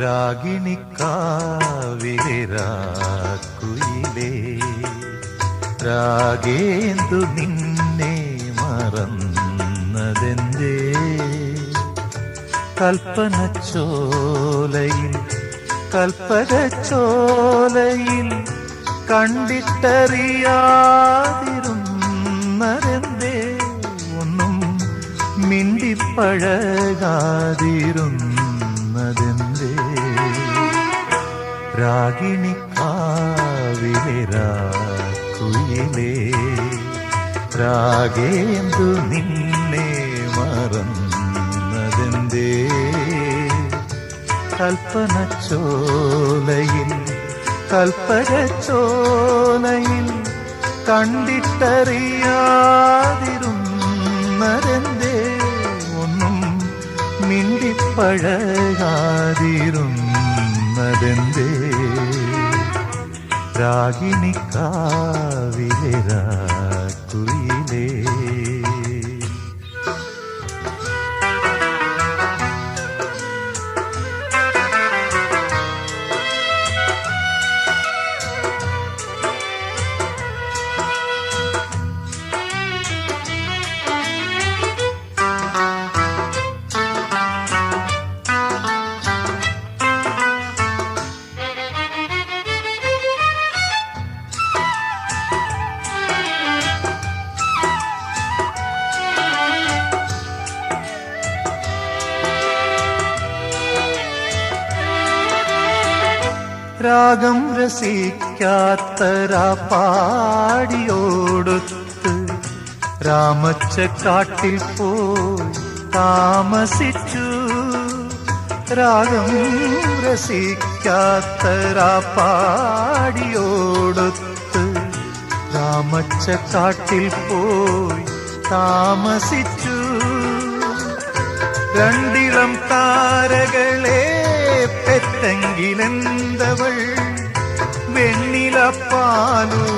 രാഗിണിക്കാവിലെ രാക്കുയിലേ. നിന്നെ മറന്നതെന്തേ? കൽപ്പന ചോലയിൽ കൽപ്പന ചോലയിൽ കണ്ടിട്ടറിയാതിരുന്നതെന്തേ? ഒന്നും മിണ്ടിപ്പഴകാതിരുന്നതെന്തേ രാഗിണി കാവിലെ രാക്കുയിലേ രാഗേന്ദു നിന്നെ മറന്നതെന്തേ? കൽപ്പന ചോലയിൽ കൽപ്പന ചോലയിൽ കണ്ടിട്ടറിയാതിരുന്നതെന്തേ? മിണ്ടിപ്പഴകാതിരുന്നതെന്തേ രാഗിണി രാ രാക്കുയിലേ രാഗം രസിക്കാത്തരാ പാടിയോടുത്ത് രാമച്ചക്കാട്ടിൽ പോയി താമസിച്ചു. രാഗം രസിക്കാത്തരാ പാടിയോടുത്ത് രാമച്ചക്കാട്ടിൽ പോയി താമസിച്ചു. രണ്ടിളം താരകളെ പെറ്റെങ്കിലെന്തവൾ വെണ്ണില പാലൂട്ടുമമ്മയായോ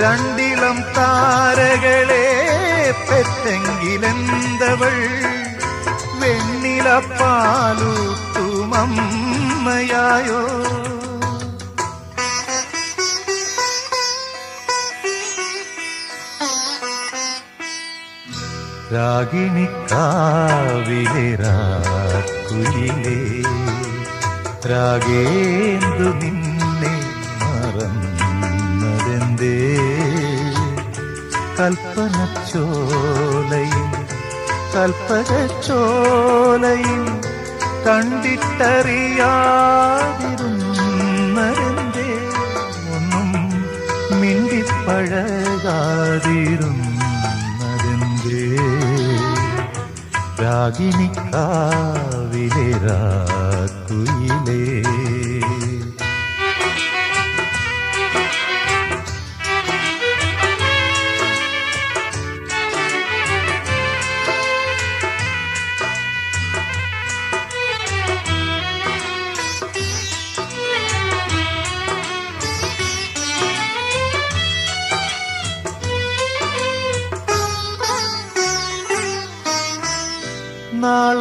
രണ്ടിളം താരകളെ പെറ്റെങ്കിലെന്തവൾ? വെണ്ണില Thank രാഗിണി കാവിലെ രാക്കുയിലേ രാഗേന്ദു നിന്നെ മറന്നതെന്തേ? കൽപ്പന ചോലയിൽ കൽപ്പന ചോലയിൽ കണ്ടിട്ടറിയാതിരുന്നതെന്തേ? ഒന്നും മിണ്ടിപ്പഴകാതിരുന്നതെന്തേ രാഗിണി കാവിലെ രാക്കുയിലേ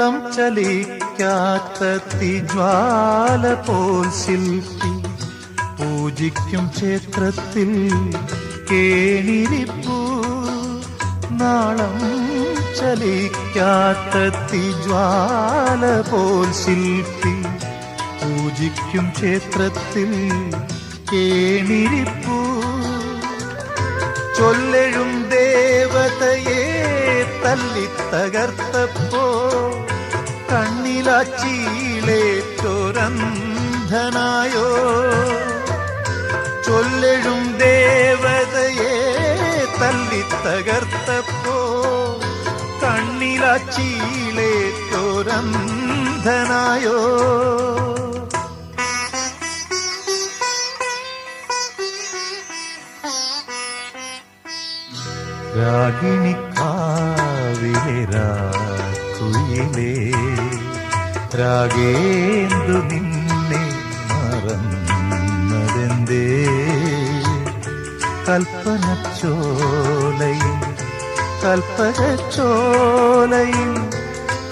നാളം ചലിക്കാത്ത തിജ്വാല പോൽ ശില്പി പൂജിക്കും ക്ഷേത്രത്തിൽ കേണിരിപ്പൂ. നാളം ചലിക്കാത്ത തിജ്വാല പോൽ ശില്പി പൂജിക്കും ക്ഷേത്രത്തിൽ കേണിരിപ്പൂ. ചൊല്ലെഴും ദേവതയെ തല്ലിത്തകർത്തപ്പോ കണ്ണിലാച്ചീളേറ്റൊരന്ധനായോ ചൊല്ലെഴും ദേവതയെ തല്ലിത്തകർത്തപ്പോ കണ്ണിലാച്ചീളേറ്റൊരന്ധനായോ രാഗിണി കാവിലെ രാക്കുയിലേ രാഗേന്ദു നിന്നെ മറന്നതെന്തേ? കൽപ്പന ചോലയിൽ കൽപ്പന ചോലയിൽ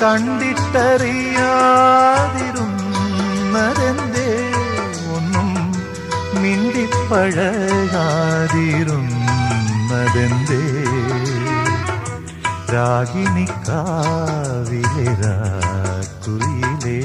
കണ്ടിട്ടറിയാതിരുന്നതെന്തേ? ഒന്നും മിണ്ടിപ്പഴകാതിരുന്നതെന്തേ? രാഗിണി കാവിലെ രാക്കുയിലേ